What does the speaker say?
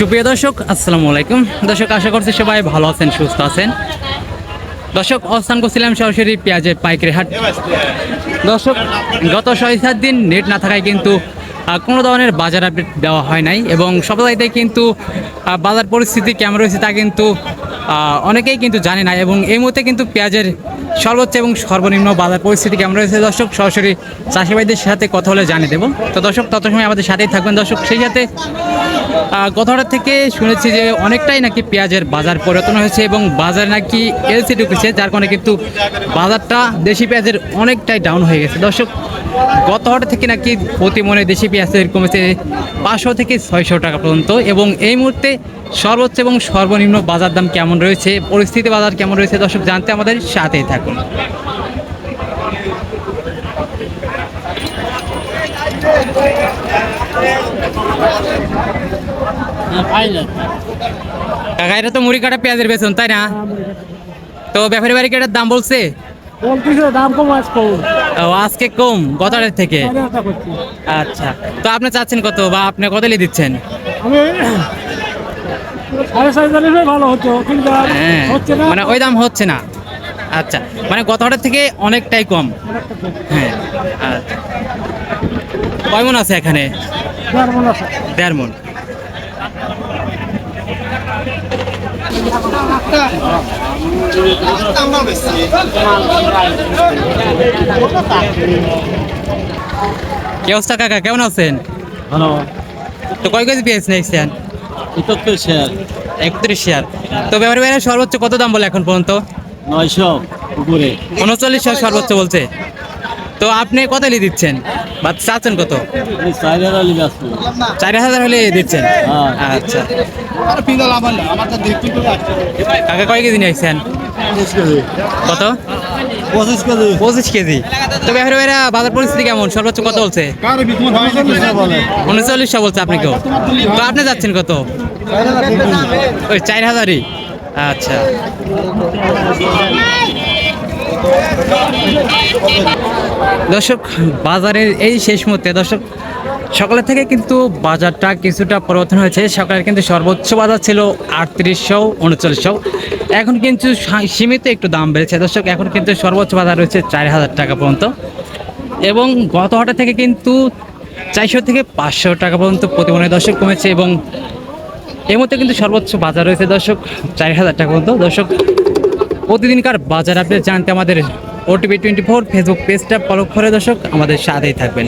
সুপ্রিয় দর্শক, আসসালামু আলাইকুম। দর্শক, আশা করছি সবাই ভালো আছেন, সুস্থ আছেন। দর্শক, অবস্থান করছিলাম সরাসরি পেঁয়াজের পাইকারি হাট। দর্শক, গত ছয় সাত দিন নেট না থাকায় কিন্তু কোনো ধরনের বাজার আপডেট দেওয়া হয় নাই এবং সপ্তাহে কিন্তু বাজার পরিস্থিতি কেমন রয়েছে তা কিন্তু অনেকেই কিন্তু জানে না এবং এই মুহূর্তে কিন্তু পেঁয়াজের সর্বোচ্চ এবং সর্বনিম্ন বাজার পরিস্থিতি কেমন রয়েছে? দর্শক, সরাসরি চাষিভাইদের সাথে কথা হলে জানিয়ে দেবো। তো দর্শক তত সময় আমাদের সাথেই থাকবেন। দর্শক, সেই সাথে হাট থেকে শুনেছি যে অনেকটাই নাকি পেঁয়াজের বাজার পরিবর্তন হয়েছে এবং বাজার নাকি এলসি ঢুকেছে, যার কারণে কিন্তু বাজারটা দেশি পেঁয়াজের অনেকটাই ডাউন হয়ে গেছে। দর্শক গত হাট থেকে নাকি প্রতি মনে দেশি পেঁয়াজের কমেছে পাঁচশো থেকে ছয়শো টাকা পর্যন্ত এবং এই মুহূর্তে সর্বোচ্চ এবং সর্বনিম্ন বাজার দাম কেমন রয়েছে পরিস্থিতি বাজার কেমন রয়েছে দর্শক জানতে আমাদের সাথেই থাকুন। কাকা এটা তো মুড়ি কাটা পেঁয়াজের বেতন তাই না? তো ব্যাপারী বাড়ি এটার দাম বলছে? দাম কম আজ কম। ও, আজকে কম গত থেকে? আচ্ছা তো আপনি চাচ্ছেন কত বা আপনি কত দিচ্ছেন? আমি ভালো হতো কিন্তু আর হ্যাঁ হচ্ছে না। মানে ওই দাম হচ্ছে না। আচ্ছা মানে গত হাটের থেকে অনেকটাই কম। হ্যাঁ আচ্ছা। কয় মন আছে এখানে? দেড় মন দেড় অবস্থা কাকা? কেমন আছেন? ভালো। তো কয় কেজি পেয়েছেন নিয়েছেন একাত্তর শেয়ার একত্রিশ শেয়ার তো ব্যাপারী সর্বোচ্চ কত দাম বলে এখন পর্যন্ত? নয়শো উপরে। উনচল্লিশ সর্বোচ্চ বলছে। তো আপনি কত নিয়ে দিচ্ছেন? বা চাচ্ছেন কত? হাজার চার হাজার হলে দিচ্ছেন? হ্যাঁ। আচ্ছা। কাকা কয় কেজি নিয়েছেন কত? পঁচিশ কেজি। পঁচিশ কেজি। তো বাজার পরিস্থিতি কেমন? সর্বোচ্চ কত বলছে? বলে উনচল্লিশশো বলছে আপনি কেউ তো আপনি যাচ্ছেন কত? ওই চার হাজারই। আচ্ছা। দর্শক, বাজারের এই শেষ মুহূর্তে, দর্শক সকালের থেকে কিন্তু বাজারটা কিছুটা পরিবর্তন হয়েছে। সকালের কিন্তু সর্বোচ্চ বাজার ছিল আটত্রিশশো, উনচল্লিশশো। এখন কিন্তু সীমিত একটু দাম বেড়েছে। দর্শক, এখন কিন্তু সর্বোচ্চ বাজার রয়েছে চার হাজার টাকা পর্যন্ত। এবং গত হাটে থেকে কিন্তু চারশো থেকে পাঁচশো টাকা পর্যন্ত প্রতিমনে দর্শক কমেছে এবং এই মুহূর্তে কিন্তু সর্বোচ্চ বাজার রয়েছে দর্শক চার হাজার টাকা পর্যন্ত। দর্শক, প্রতিদিনকার বাজার আপডেট জানতে আমাদের ওটিভি টোয়েন্টি ফোর ফেসবুক পেজটা ফলো করে দর্শক আমাদের সাথেই থাকবেন।